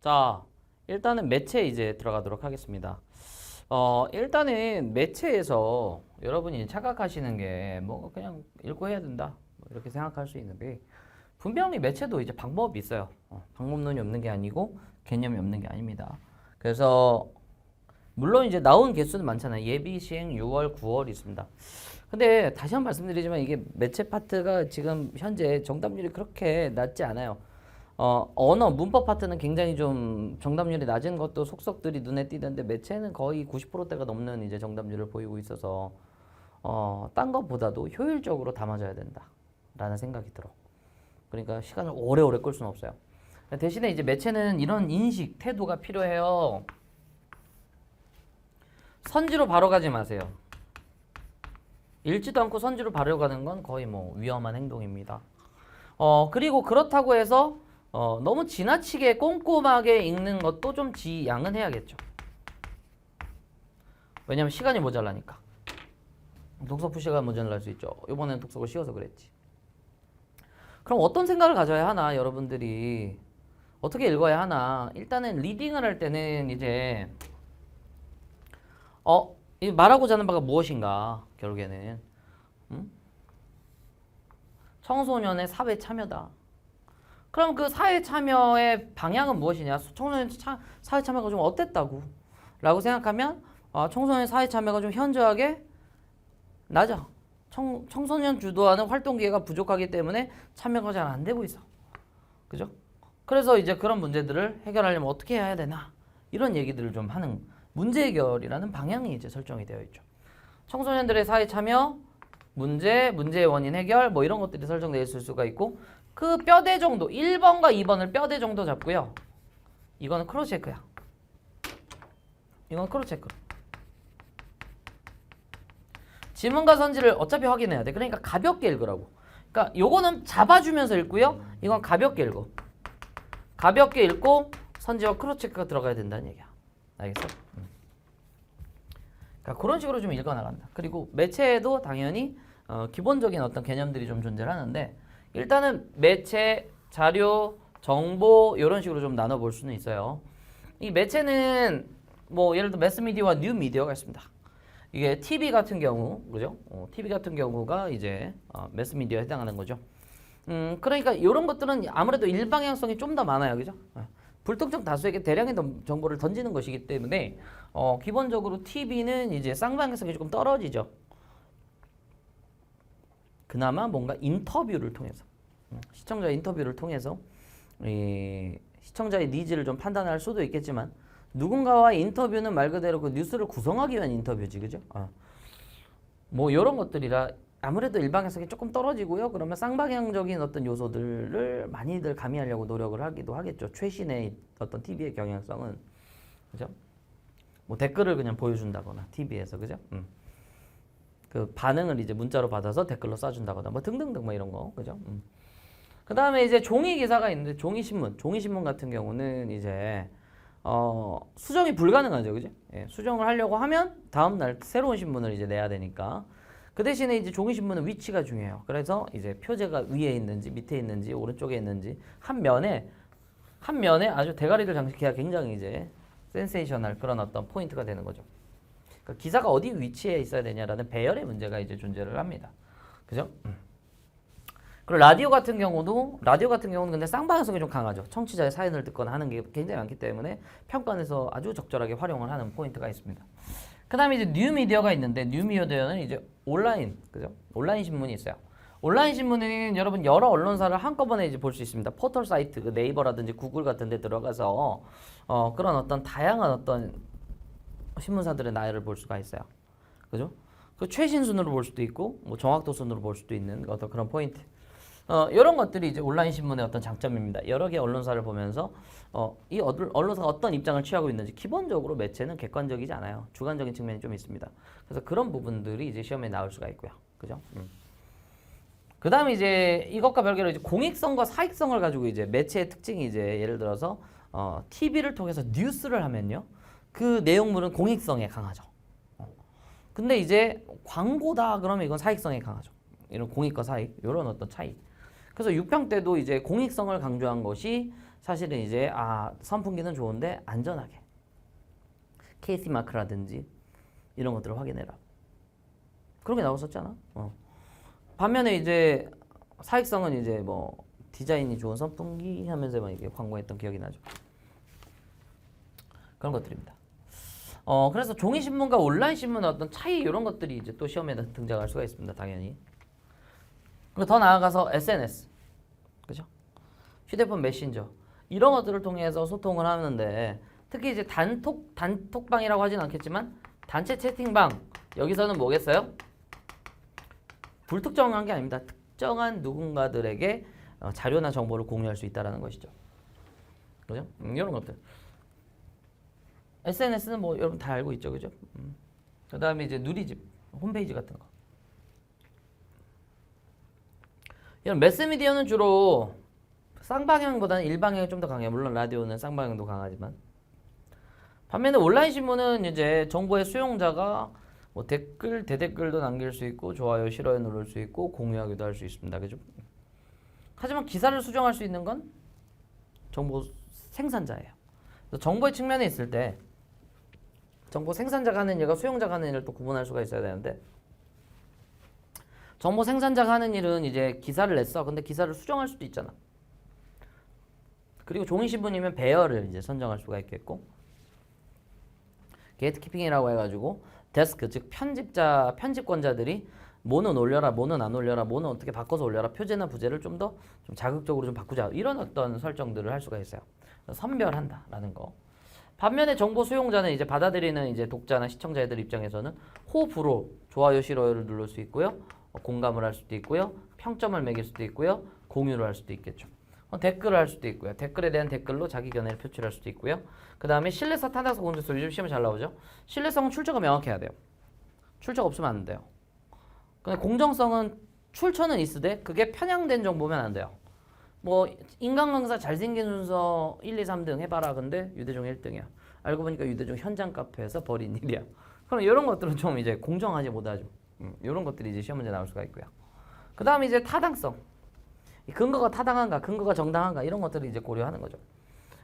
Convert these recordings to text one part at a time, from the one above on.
자, 일단은 매체 이제 들어가도록 하겠습니다. 어, 일단은 매체에서 여러분이 착각하시는 게 뭐 그냥 읽고 해야 된다. 뭐 이렇게 생각할 수 있는데 분명히 매체도 이제 방법이 있어요. 어, 방법론이 없는 게 아니고 개념이 없는 게 아닙니다. 그래서 물론 이제 나온 개수는 많잖아요. 예비 시행 6월, 9월 있습니다. 근데 다시 한 번 말씀드리지만 이게 매체 파트가 지금 현재 정답률이 그렇게 낮지 않아요. 어, 언어, 문법 파트는 굉장히 좀 정답률이 낮은 것도 속속들이 눈에 띄는데 매체는 거의 90%대가 넘는 이제 정답률을 보이고 있어서 어, 딴 것보다도 효율적으로 담아줘야 된다라는 생각이 들어. 그러니까 시간을 오래오래 끌 수는 없어요. 대신에 이제 매체는 이런 인식, 태도가 필요해요. 선지로 바로 가지 마세요. 읽지도 않고 선지로 바로 가는 건 거의 뭐 위험한 행동입니다. 어, 그리고 그렇다고 해서 어, 너무 지나치게 꼼꼼하게 읽는 것도 좀 지양은 해야겠죠. 왜냐면 시간이 모자라니까. 독서풀 시간 모자랄 수 있죠. 이번에는 독서가 쉬워서 그랬지. 그럼 어떤 생각을 가져야 하나 여러분들이 어떻게 읽어야 하나 일단은 리딩을 할 때는 이제 어, 이 말하고자 하는 바가 무엇인가 결국에는 음? 청소년의 사회 참여다. 그럼 그 사회 참여의 방향은 무엇이냐? 청소년 차, 사회 참여가 좀 어땠다고? 라고 생각하면 아, 청소년 사회 참여가 좀 현저하게 낮아. 청, 청소년 주도하는 활동 기회가 부족하기 때문에 참여가 잘 안 되고 있어. 그죠? 그래서 이제 그런 문제들을 해결하려면 어떻게 해야 되나? 이런 얘기들을 좀 하는 문제 해결이라는 방향이 이제 설정이 되어 있죠. 청소년들의 사회 참여, 문제, 문제의 원인 해결 뭐 이런 것들이 설정되어 있을 수가 있고 그 뼈대 정도 1번과 2번을 뼈대 정도 잡고요. 이거는 크로스 체크야. 이건 크로스 체크. 지문과 선지를 어차피 확인해야 돼. 그러니까 가볍게 읽으라고. 그러니까 요거는 잡아주면서 읽고요. 이건 가볍게 읽어. 가볍게 읽고 선지와 크로스 체크가 들어가야 된다는 얘기야. 알겠어? 음. 그러니까 그런 식으로 좀 읽어나간다. 그리고 매체에도 당연히 어, 기본적인 어떤 개념들이 좀 존재를 하는데 일단은 매체, 자료, 정보 이런 식으로 좀 나눠볼 수는 있어요. 이 매체는 뭐 예를 들어 매스미디어와 뉴미디어가 있습니다. 이게 TV 같은 경우, 그죠? 어, TV 같은 경우가 이제 어, 매스미디어에 해당하는 거죠. 음, 그러니까 이런 것들은 아무래도 일방향성이 좀 더 많아요, 그죠? 어, 불특정 다수에게 대량의 덤- 정보를 던지는 것이기 때문에 어, 기본적으로 TV는 이제 쌍방향성이 조금 떨어지죠. 그나마 뭔가 인터뷰를 통해서 음, 시청자 인터뷰를 통해서 이 시청자의 니즈를 좀 판단할 수도 있겠지만 누군가와의 인터뷰는 말 그대로 그 뉴스를 구성하기 위한 인터뷰지 그죠? 어. 뭐 이런 것들이라 아무래도 일방향성이 조금 떨어지고요. 그러면 쌍방향적인 어떤 요소들을 많이들 가미하려고 노력을 하기도 하겠죠. 최신의 어떤 TV의 경향성은 그죠? 뭐 댓글을 그냥 보여준다거나 TV에서 그죠? 음. 그 반응을 이제 문자로 받아서 댓글로 쏴준다거나 뭐 등등등 뭐 이런 거 그죠? 음. 그 다음에 이제 종이 기사가 있는데 종이 신문, 종이 신문 같은 경우는 이제 어, 수정이 불가능하죠, 그죠? 예, 수정을 하려고 하면 다음 날 새로운 신문을 이제 내야 되니까 그 대신에 이제 종이 신문은 위치가 중요해요. 그래서 이제 표제가 위에 있는지 밑에 있는지 오른쪽에 있는지 한 면에 한 면에 아주 대가리를 장식해야 굉장히 이제 센세이셔널 그런 어떤 포인트가 되는 거죠. 그러니까 기사가 어디 위치에 있어야 되냐라는 배열의 문제가 이제 존재를 합니다. 그죠? 음. 그리고 라디오 같은 경우도 라디오 같은 경우는 근데 쌍방향성이 좀 강하죠. 청취자의 사연을 듣거나 하는 게 굉장히 많기 때문에 평가에서 아주 적절하게 활용을 하는 포인트가 있습니다. 그다음에 이제 뉴미디어가 있는데 뉴미디어는 이제 온라인 그죠? 온라인 신문이 있어요. 온라인 신문은 여러분 여러 언론사를 한꺼번에 이제 볼 수 있습니다. 포털 사이트 그 네이버라든지 구글 같은 데 들어가서 어, 그런 어떤 다양한 어떤 신문사들의 나열을 볼 수가 있어요. 그죠? 그 최신 순으로 볼 수도 있고 뭐 정확도 순으로 볼 수도 있는 어떤 그런 포인트. 어, 이런 것들이 이제 온라인 신문의 어떤 장점입니다. 여러 개 언론사를 보면서 어, 이 언- 언론사가 어떤 입장을 취하고 있는지 기본적으로 매체는 객관적이지 않아요. 주관적인 측면이 좀 있습니다. 그래서 그런 부분들이 이제 시험에 나올 수가 있고요. 그죠? 음. 그 다음에 이제 이것과 별개로 이제 공익성과 사익성을 가지고 이제 매체의 특징이 이제 예를 들어서 어, TV를 통해서 뉴스를 하면요. 그 내용물은 공익성에 강하죠. 어. 근데 이제 광고다 그러면 이건 사익성에 강하죠. 이런 공익과 사익 이런 어떤 차이. 그래서 6평 때도 이제 공익성을 강조한 것이 사실은 이제 아 선풍기는 좋은데 안전하게 KC 마크라든지 이런 것들을 확인해라. 그런 게 나왔었잖아. 어. 반면에 이제 사익성은 이제 뭐 디자인이 좋은 선풍기 하면서 막 이게 광고했던 기억이 나죠. 그런 것들입니다. 어 그래서 종이 신문과 온라인 신문의 어떤 차이 이런 것들이 이제 또 시험에 등장할 수가 있습니다. 당연히. 그리고 더 나아가서 SNS, 그죠? 휴대폰 메신저 이런 것들을 통해서 소통을 하는데 특히 이제 단톡 단톡방이라고 하진 않겠지만 단체 채팅방 여기서는 뭐겠어요? 불특정한 게 아닙니다. 특정한 누군가들에게 어, 자료나 정보를 공유할 수 있다라는 것이죠. 그죠? 음, 이런 것들. SNS는 뭐 여러분 다 알고 있죠, 그죠? 음. 그 다음에 이제 누리집 홈페이지 같은 거. 이런 매스미디어는 주로 쌍방향보다는 일방향이 좀 더 강해요. 물론 라디오는 쌍방향도 강하지만 반면에 온라인 신문은 이제 정보의 수용자가 뭐 댓글, 대댓글도 남길 수 있고 좋아요, 싫어요 누를 수 있고 공유하기도 할 수 있습니다. 그죠? 하지만 기사를 수정할 수 있는 건 정보 생산자예요. 정보의 측면에 있을 때 정보 생산자가 하는 일과 수용자가 하는 일을 또 구분할 수가 있어야 되는데 정보 생산자가 하는 일은 이제 기사를 냈어. 근데 기사를 수정할 수도 있잖아. 그리고 종이신문이면 배열을 이제 선정할 수가 있겠고 게이트키핑이라고 해가지고 데스크 즉 편집자 편집권자들이 뭐는 올려라 뭐는 안 올려라 뭐는 어떻게 바꿔서 올려라 표제나 부제를 좀 더좀 자극적으로 좀 바꾸자 이런 어떤 설정들을 할 수가 있어요 선별한다라는 거 반면에 정보 수용자는 이제 받아들이는 이제 독자나 시청자들 입장에서는 호불호 좋아요 싫어요를 누를 수 있고요 어, 공감을 할 수도 있고요 평점을 매길 수도 있고요 공유를 할 수도 있겠죠 어, 댓글을 할 수도 있고요. 댓글에 대한 댓글로 자기 견해를 표출할 수도 있고요. 그 다음에 신뢰성 타당성 공정성 요즘 시험에 잘 나오죠. 신뢰성은 출처가 명확해야 돼요. 출처가 없으면 안 돼요. 근데 공정성은 출처는 있으되 그게 편향된 정보면 안 돼요. 뭐 인간 강사 잘생긴 순서 1, 2, 3등 해봐라. 근데 유대종 1등이야. 알고 보니까 유대종 현장 카페에서 벌인 일이야. 그럼 이런 것들은 좀 이제 공정하지 못하죠. 음, 이런 것들이 이제 시험 문제 나올 수가 있고요. 그 다음에 이제 타당성. 이 근거가 타당한가, 근거가 정당한가 이런 것들을 이제 고려하는 거죠.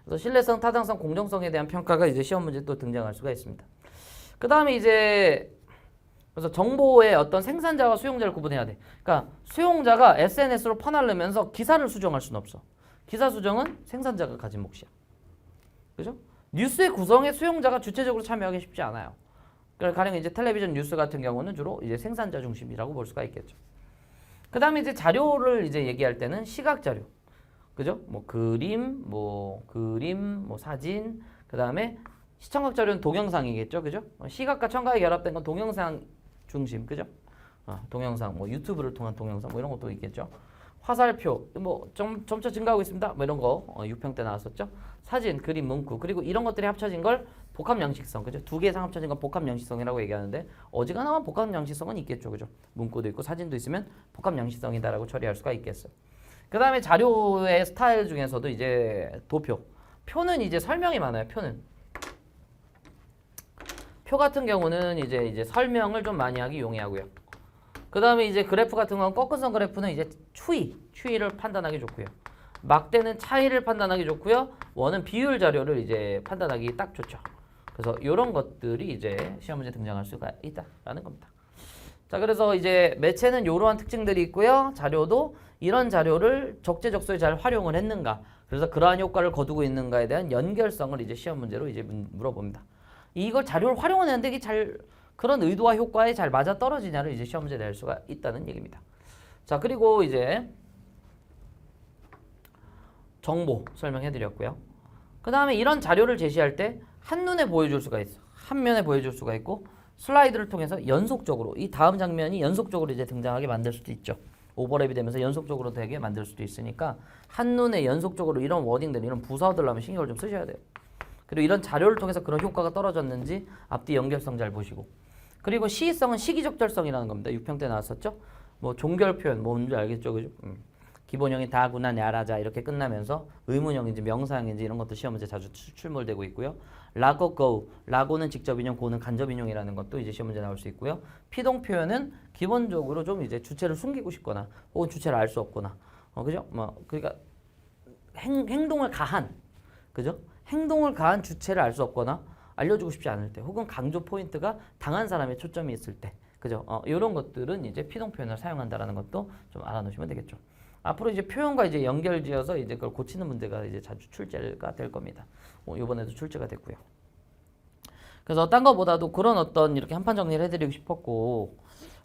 그래서 신뢰성, 타당성, 공정성에 대한 평가가 이제 시험 문제 또 등장할 수가 있습니다. 그 다음에 이제 그래서 정보의 어떤 생산자와 수용자를 구분해야 돼. 그러니까 수용자가 SNS로 퍼나르면서 기사를 수정할 수는 없어. 기사 수정은 생산자가 가진 몫이야. 그죠? 뉴스의 구성에 수용자가 주체적으로 참여하기 쉽지 않아요. 그러니까 가령 이제 텔레비전 뉴스 같은 경우는 주로 이제 생산자 중심이라고 볼 수가 있겠죠. 그 다음에 이제 자료를 이제 얘기할 때는 시각 자료. 그죠? 뭐 그림, 뭐 그림, 뭐 사진, 그 다음에 시청각 자료는 동영상이겠죠. 그죠? 어, 시각과 청각이 결합된 건 동영상 중심. 그죠? 어, 동영상, 뭐 유튜브를 통한 동영상 뭐 이런 것도 있겠죠. 화살표, 뭐 점, 점차 증가하고 있습니다. 뭐 이런 거 어, 6평 때 나왔었죠. 사진, 그림, 문구 그리고 이런 것들이 합쳐진 걸 복합 양식성, 그죠? 두 개 이상 합쳐진 건 복합 양식성이라고 얘기하는데 어지간하면 복합 양식성은 있겠죠, 그죠? 문구도 있고 사진도 있으면 복합 양식성이다라고 처리할 수가 있겠어요. 그 다음에 자료의 스타일 중에서도 이제 도표, 표는 이제 설명이 많아요. 표는 표 같은 경우는 이제 이제 설명을 좀 많이 하기 용이하고요. 그 다음에 이제 그래프 같은 건 꺾은선 그래프는 이제 추이, 추이를 판단하기 좋고요. 막대는 차이를 판단하기 좋고요. 원은 비율 자료를 이제 판단하기 딱 좋죠. 그래서 이런 것들이 이제 시험 문제 등장할 수가 있다라는 겁니다. 자, 그래서 이제 매체는 이러한 특징들이 있고요. 자료도 이런 자료를 적재적소에 잘 활용을 했는가. 그래서 그러한 효과를 거두고 있는가에 대한 연결성을 이제 시험 문제로 이제 문- 물어봅니다. 이걸 자료를 활용하는데 이게 잘 그런 의도와 효과에 잘 맞아 떨어지냐를 이제 시험 문제 낼 수가 있다는 얘기입니다. 자, 그리고 이제 정보 설명해 드렸고요. 그 다음에 이런 자료를 제시할 때 한눈에 보여줄 수가 있어. 한면에 보여줄 수가 있고 슬라이드를 통해서 연속적으로 이 다음 장면이 연속적으로 이제 등장하게 만들 수도 있죠. 오버랩이 되면서 연속적으로 되게 만들 수도 있으니까 한눈에 연속적으로 이런 워딩들, 이런 부사들 하면 신경을 좀 쓰셔야 돼요. 그리고 이런 자료를 통해서 그런 효과가 떨어졌는지 앞뒤 연결성 잘 보시고 그리고 시의성은 시기적절성이라는 겁니다. 6평 때 나왔었죠. 뭐 종결 표현 뭔지 알겠죠, 그죠? 음. 기본형이 다구나 냐라자 이렇게 끝나면서 의문형인지 명사형인지 이런 것도 시험 문제 자주 출- 출몰되고 있고요. 라고 go 라고는 직접 인용, 고는 간접 인용이라는 것도 이제 시험 문제 나올 수 있고요. 피동 표현은 기본적으로 좀 이제 주체를 숨기고 싶거나 혹은 주체를 알 수 없거나 어 그죠? 뭐 그러니까 행, 행동을 가한 그죠? 행동을 가한 주체를 알 수 없거나 알려주고 싶지 않을 때 혹은 강조 포인트가 당한 사람의 초점이 있을 때 그죠? 어, 이런 것들은 이제 피동 표현을 사용한다라는 것도 좀 알아놓으시면 되겠죠. 앞으로 이제 표현과 이제 연결지어서 이제 그걸 고치는 문제가 이제 자주 출제가 될 겁니다. 어, 이번에도 출제가 됐고요. 그래서 딴 거보다도 그런 어떤 이렇게 한판 정리를 해드리고 싶었고,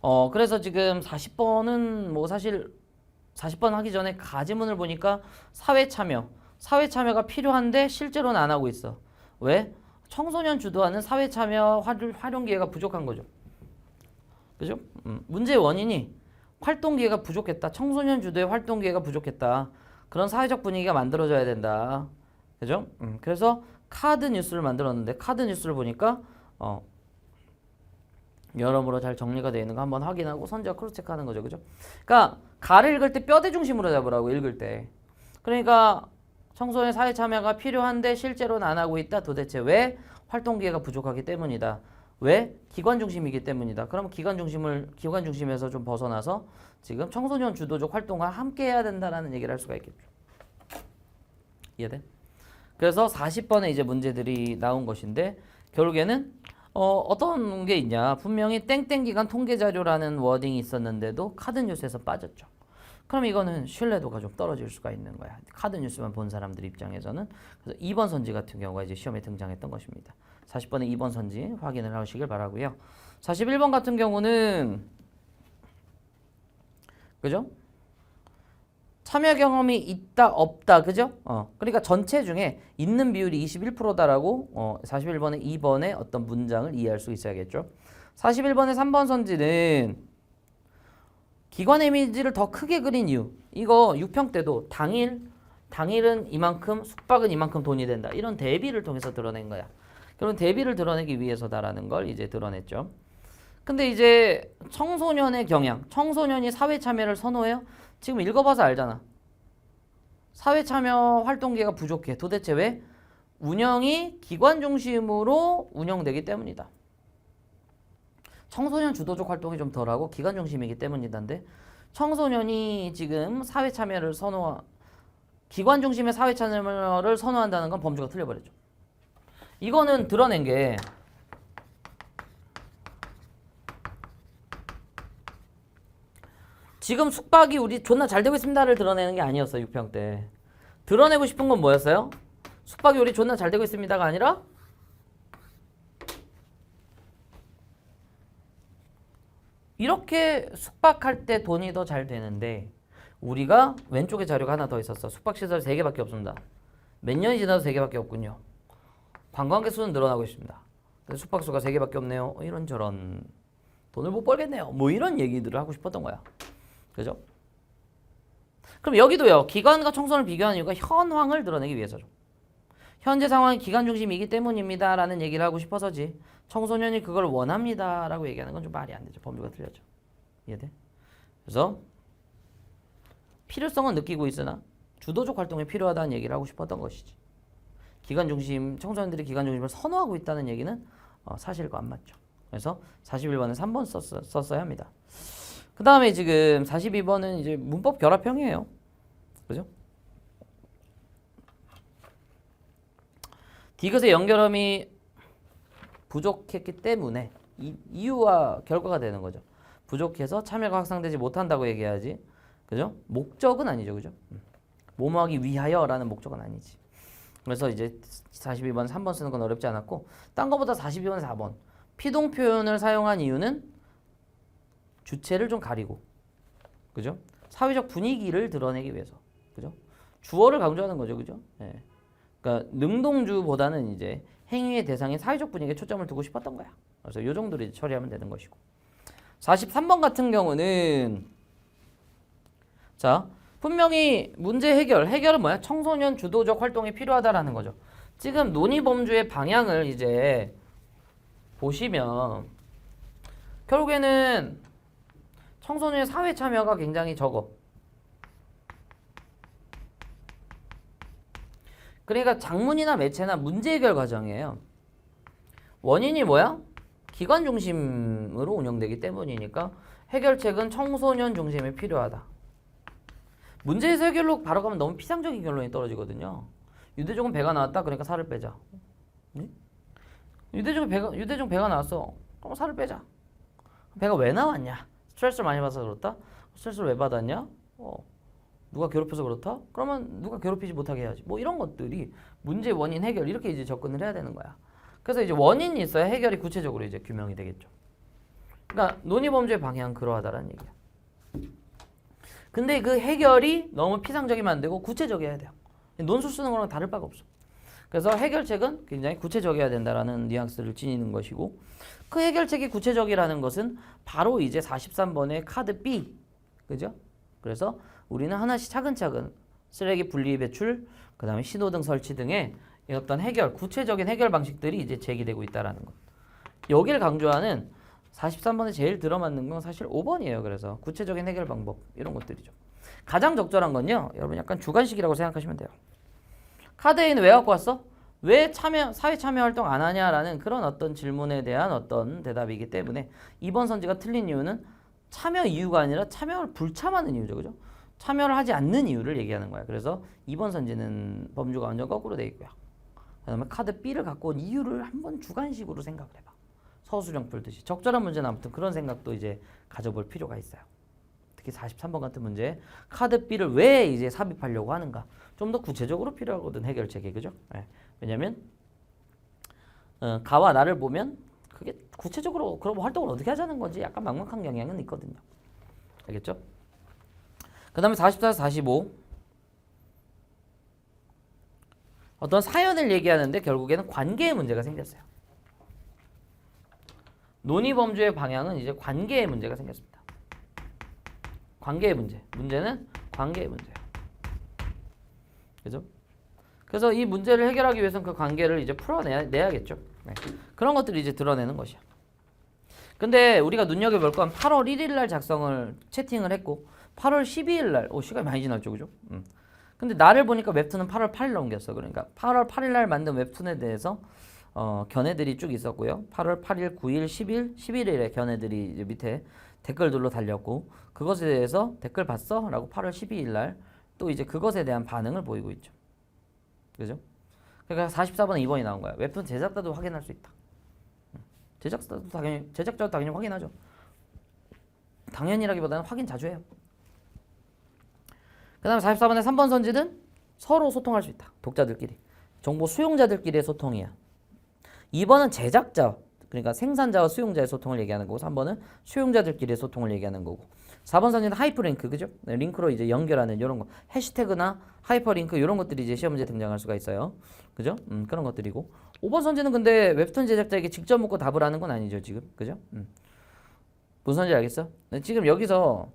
어 그래서 지금 40번은 뭐 사실 40번 하기 전에 가지문을 보니까 사회 참여, 사회 참여가 필요한데 실제로는 안 하고 있어. 왜? 청소년 주도하는 사회 참여 활- 활용 기회가 부족한 거죠. 그죠? 음, 문제의 원인이 활동 기회가 부족했다. 청소년 주도의 활동 기회가 부족했다. 그런 사회적 분위기가 만들어져야 된다. 그죠? 음, 그래서 카드 뉴스를 만들었는데 카드 뉴스를 보니까 어, 여러모로 잘 정리가 되어 있는 거 한번 확인하고 선지와 크로스 체크하는 거죠. 그죠? 그러니까 가를 읽을 때 뼈대 중심으로 잡으라고 읽을 때. 그러니까 청소년 사회 참여가 필요한데 실제로는 안 하고 있다. 도대체 왜? 활동 기회가 부족하기 때문이다. 왜? 기관 중심이기 때문이다. 그럼 기관 중심을 기관 중심에서 좀 벗어나서 지금 청소년 주도적 활동과 함께 해야 된다라는 얘기를 할 수가 있겠죠. 이해돼? 그래서 40번의 이제 문제들이 나온 것인데 결국에는 어, 어떤 게 있냐? 분명히 땡땡 기간 통계 자료라는 워딩이 있었는데도 카드 뉴스에서 빠졌죠. 그럼 이거는 신뢰도가 좀 떨어질 수가 있는 거야. 카드 뉴스만 본 사람들 입장에서는 그래서 2번 선지 같은 경우가 이제 시험에 등장했던 것입니다. 40번의 2번 선지 확인을 하시길 바라고요. 41번 같은 경우는 그죠? 참여 경험이 있다 없다 그죠? 어 그러니까 전체 중에 있는 비율이 21%다라고 어 41번에 2번의 어떤 문장을 이해할 수 있어야겠죠. 41번의 3번 선지는 기관 이미지를 더 크게 그린 이유 이거 6평 때도 당일 당일은 이만큼 숙박은 이만큼 돈이 된다 이런 대비를 통해서 드러낸 거야. 그런 대비를 드러내기 위해서다라는 걸 이제 드러냈죠. 근데 이제 청소년의 경향, 청소년이 사회 참여를 선호해요? 지금 읽어봐서 알잖아. 사회 참여 활동기가 부족해. 도대체 왜? 운영이 기관 중심으로 운영되기 때문이다. 청소년 주도적 활동이 좀 덜하고 기관 중심이기 때문이다인데 청소년이 지금 사회 참여를 선호 기관 중심의 사회 참여를 선호한다는 건 범주가 틀려버렸죠. 이거는 드러낸 게 지금 숙박이 우리 존나 잘 되고 있습니다를 드러내는 게 아니었어요 6평 때 드러내고 싶은 건 뭐였어요? 숙박이 우리 존나 잘 되고 있습니다가 아니라 이렇게 숙박할 때 돈이 더 잘 되는데 우리가 왼쪽에 자료가 하나 더 있었어. 숙박시설 3개밖에 없습니다. 몇 년이 지나도 3개밖에 없군요. 관광객 수는 늘어나고 있습니다. 숙박수가 3개밖에 없네요. 어, 이런저런 돈을 못 벌겠네요. 뭐 이런 얘기들을 하고 싶었던 거야. 그죠? 그럼 여기도요. 기관과 청소년을 비교하는 이유가 현황을 드러내기 위해서죠. 현재 상황이 기관 중심이기 때문입니다 라는 얘기를 하고 싶어서지. 청소년이 그걸 원합니다 라고 얘기하는 건 좀 말이 안 되죠. 범주가 틀려져. 이해돼? 그래서 필요성은 느끼고 있으나 주도적 활동이 필요하다는 얘기를 하고 싶었던 것이지. 기관 중심 청소년들이 기관 중심을 선호하고 있다는 얘기는 어, 사실과 안 맞죠. 그래서 41번은 3번 썼어, 썼어야 합니다. 그 다음에 지금 42번은 이제 문법 결합형이에요. 그죠? 디귿의 연결음이 부족했기 때문에 이, 이유와 결과가 되는 거죠. 부족해서 참여가 확산되지 못한다고 얘기해야지. 그죠? 목적은 아니죠. 그죠? 음. 뭐뭐 하기 위하여라는 목적은 아니지. 그래서 이제 42번 3번 쓰는 건 어렵지 않았고 딴 거보다 42번 4번 피동 표현을 사용한 이유는 주체를 좀 가리고 그죠? 사회적 분위기를 드러내기 위해서 그죠? 주어를 강조하는 거죠, 그죠? 예. 그러니까 능동주보다는 이제 행위의 대상인 사회적 분위기에 초점을 두고 싶었던 거야. 그래서 요 정도로 이제 처리하면 되는 것이고. 43번 같은 경우는 자 분명히 문제 해결 해결은 뭐야? 청소년 주도적 활동이 필요하다라는 거죠. 지금 논의 범주의 방향을 이제 보시면 결국에는 청소년의 사회 참여가 굉장히 적어. 그러니까 장문이나 매체나 문제 해결 과정이에요. 원인이 뭐야? 기관 중심으로 운영되기 때문이니까 해결책은 청소년 중심이 필요하다. 문제에서 해결로 바로 가면 너무 피상적인 결론이 떨어지거든요. 유대종은 배가 나왔다. 그러니까 살을 빼자. 네? 유대종 배가 유대종 배가 나왔어. 그럼 살을 빼자. 배가 왜 나왔냐? 스트레스를 많이 받아서 그렇다. 스트레스를 왜 받았냐? 어, 누가 괴롭혀서 그렇다? 그러면 누가 괴롭히지 못하게 해야지. 뭐 이런 것들이 문제 원인 해결 이렇게 이제 접근을 해야 되는 거야. 그래서 이제 원인이 있어야 해결이 구체적으로 이제 규명이 되겠죠. 그러니까 논의 범죄의 방향은 그러하다라는 얘기야. 근데 그 해결이 너무 피상적이면 안 되고 구체적이어야 돼요. 논술 쓰는 거랑 다를 바가 없어. 그래서 해결책은 굉장히 구체적이어야 된다라는 뉘앙스를 지니는 것이고 그 해결책이 구체적이라는 것은 바로 이제 43번의 카드 B 그죠? 그래서 우리는 하나씩 차근차근 쓰레기 분리 배출 그 다음에 신호등 설치 등의 어떤 해결 구체적인 해결 방식들이 이제 제기되고 있다라는 것. 여기를 강조하는 43번에 제일 들어맞는 건 사실 5번이에요. 그래서 구체적인 해결 방법 이런 것들이죠. 가장 적절한 건요. 여러분 약간 주관식이라고 생각하시면 돼요. 카드 A는 왜 갖고 왔어? 왜 참여 사회 참여 활동 안 하냐라는 그런 어떤 질문에 대한 어떤 대답이기 때문에 이번 선지가 틀린 이유는 참여 이유가 아니라 참여를 불참하는 이유죠. 그죠? 참여를 하지 않는 이유를 얘기하는 거야. 그래서 이번 선지는 범주가 완전 거꾸로 돼 있고요. 그다음에 카드 B를 갖고 온 이유를 한번 주관식으로 생각을 해봐. 서술형 풀듯이 적절한 문제는 아무튼 그런 생각도 이제 가져볼 필요가 있어요. 특히 43번 같은 문제 카드 B를 왜 이제 삽입하려고 하는가 좀 더 구체적으로 필요하거든 해결책이 그죠? 예. 왜냐면 어, 가와 나를 보면 그게 구체적으로 그럼 활동을 어떻게 하자는 건지 약간 막막한 경향은 있거든요. 알겠죠? 그 다음에 44, 45 어떤 사연을 얘기하는데 결국에는 관계의 문제가 생겼어요. 논의 범주의 방향은 이제 관계의 문제가 생겼습니다. 관계의 문제. 문제는 관계의 문제예요. 그죠? 그래서 이 문제를 해결하기 위해서는 그 관계를 이제 풀어내야겠죠. 네. 그런 것들을 이제 드러내는 것이야. 근데 우리가 눈여겨볼 건 8월 1일 날 작성을 채팅을 했고 8월 12일 날, 오 시간이 많이 지났죠, 그죠? 음. 근데 나를 보니까 웹툰은 8월 8일 넘겼어. 그러니까 8월 8일 날 만든 웹툰에 대해서 어, 견해들이 쭉 있었고요. 8월 8일, 9일, 10일, 11일에 견해들이 이제 밑에 댓글들로 달렸고 그것에 대해서 댓글 봤어? 라고 8월 12일 날 또 이제 그것에 대한 반응을 보이고 있죠. 그죠? 그러니까 44번은 2번이 나온 거야. 웹툰 제작자도 확인할 수 있다. 음. 제작자도 당연히 제작자도 당연히 확인하죠. 당연히라기보다는 확인 자주 해요. 그 다음에 44번의 3번 선지는 서로 소통할 수 있다. 독자들끼리. 정보 수용자들끼리의 소통이야. 2번은 제작자, 그러니까 생산자와 수용자의 소통을 얘기하는 거고 3번은 수용자들끼리의 소통을 얘기하는 거고 4번 선지는 하이퍼링크, 그죠? 네, 링크로 이제 연결하는 이런 거. 해시태그나 하이퍼링크 이런 것들이 이제 시험 문제 등장할 수가 있어요. 그죠? 음, 그런 것들이고 5번 선지는 근데 웹툰 제작자에게 직접 묻고 답을 하는 건 아니죠, 지금. 그죠? 음. 무슨 선지 알겠어? 네, 지금 여기서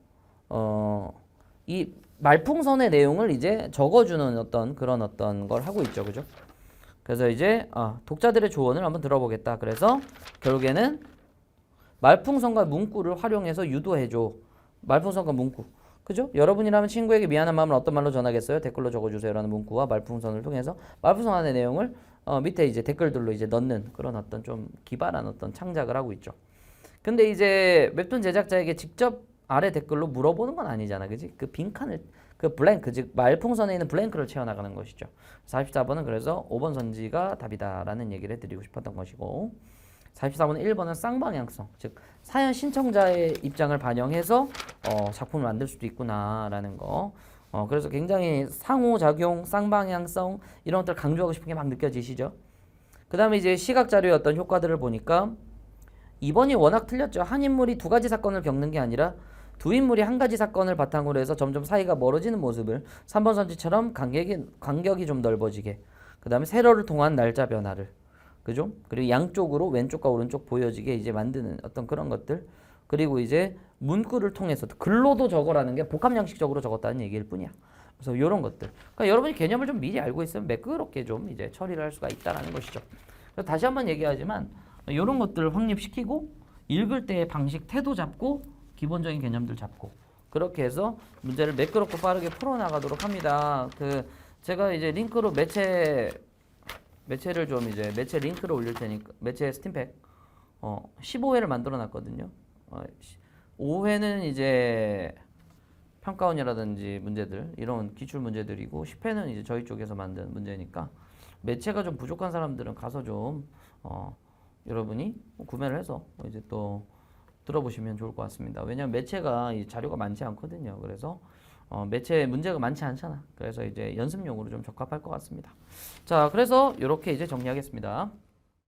어, 이 말풍선의 내용을 이제 적어주는 어떤 그런 어떤 걸 하고 있죠, 그죠? 그래서 이제 아, 독자들의 조언을 한번 들어보겠다. 그래서 결국에는 말풍선과 문구를 활용해서 유도해줘. 말풍선과 문구. 그죠? 여러분이라면 친구에게 미안한 마음을 어떤 말로 전하겠어요? 댓글로 적어주세요라는 문구와 말풍선을 통해서 말풍선 안의 내용을 어, 밑에 이제 댓글들로 이제 넣는 그런 어떤 좀 기발한 어떤 창작을 하고 있죠. 근데 이제 웹툰 제작자에게 직접 아래 댓글로 물어보는 건 아니잖아, 그지? 그 빈칸을 그 블랭크 즉 말풍선에 있는 블랭크를 채워 나가는 것이죠. 44번은 그래서 5번 선지가 답이다라는 얘기를 해 드리고 싶었던 것이고 44번은 1번은 쌍방향성 즉 사연 신청자의 입장을 반영해서 어, 작품을 만들 수도 있구나라는 거. 어, 그래서 굉장히 상호작용, 쌍방향성 이런 것들 강조하고 싶은 게 막 느껴지시죠? 그 다음에 이제 시각 자료의 어떤 효과들을 보니까 2번이 워낙 틀렸죠. 한 인물이 두 가지 사건을 겪는 게 아니라 두 인물이 한 가지 사건을 바탕으로 해서 점점 사이가 멀어지는 모습을 3번 선지처럼 간격이, 간격이 좀 넓어지게 그 다음에 세로를 통한 날짜 변화를 그죠? 그리고 양쪽으로 왼쪽과 오른쪽 보여지게 이제 만드는 어떤 그런 것들 그리고 이제 문구를 통해서 글로도 적어라는 게 복합 양식적으로 적었다는 얘기일 뿐이야. 그래서 이런 것들. 그러니까 여러분이 개념을 좀 미리 알고 있으면 매끄럽게 좀 이제 처리를 할 수가 있다라는 것이죠. 그래서 다시 한번 얘기하지만 이런 것들을 확립시키고 읽을 때의 방식, 태도 잡고 기본적인 개념들 잡고 그렇게 해서 문제를 매끄럽고 빠르게 풀어나가도록 합니다. 그 제가 이제 링크로 매체 매체를 좀 이제 매체 링크를 올릴 테니까 매체 스팀팩 어 15회를 만들어 놨거든요. 어, 5회는 이제 평가원이라든지 문제들 이런 기출 문제들이고 10회는 이제 저희 쪽에서 만든 문제니까 매체가 좀 부족한 사람들은 가서 좀 어, 여러분이 구매를 해서 이제 또 들어보시면 좋을 것 같습니다. 왜냐하면 매체가 이 자료가 많지 않거든요. 그래서 어, 매체 문제가 많지 않잖아. 그래서 이제 연습용으로 좀 적합할 것 같습니다. 자, 그래서 이렇게 이제 정리하겠습니다.